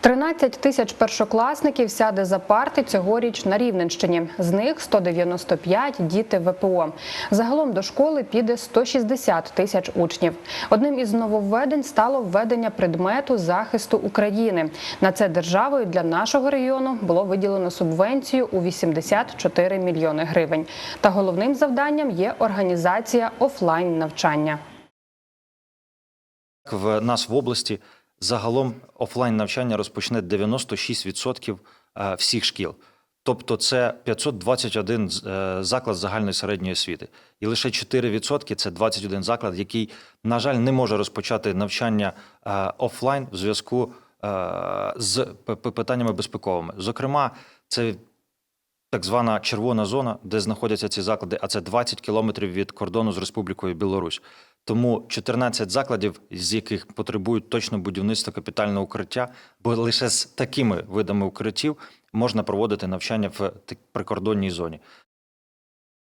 13 тисяч першокласників сяде за парти цьогоріч на Рівненщині. З них 195 – діти ВПО. Загалом до школи піде 160 тисяч учнів. Одним із нововведень стало введення предмету захисту України. На це державою для нашого регіону було виділено субвенцію у 84 мільйони гривень. Та головним завданням є організація офлайн навчання. В нас в області загалом офлайн навчання розпочне 96% е, всіх шкіл. Тобто це 521 з- е, заклад загальної середньої освіти. І лише 4% – це 21 заклад, який, на жаль, не може розпочати навчання е, офлайн в зв'язку з питаннями безпековими. Зокрема, це так звана червона зона, де знаходяться ці заклади, а це 20 кілометрів від кордону з Республікою Білорусь. Тому 14 закладів, з яких потребують точно будівництва капітального укриття, бо лише з такими видами укриттів можна проводити навчання в прикордонній зоні.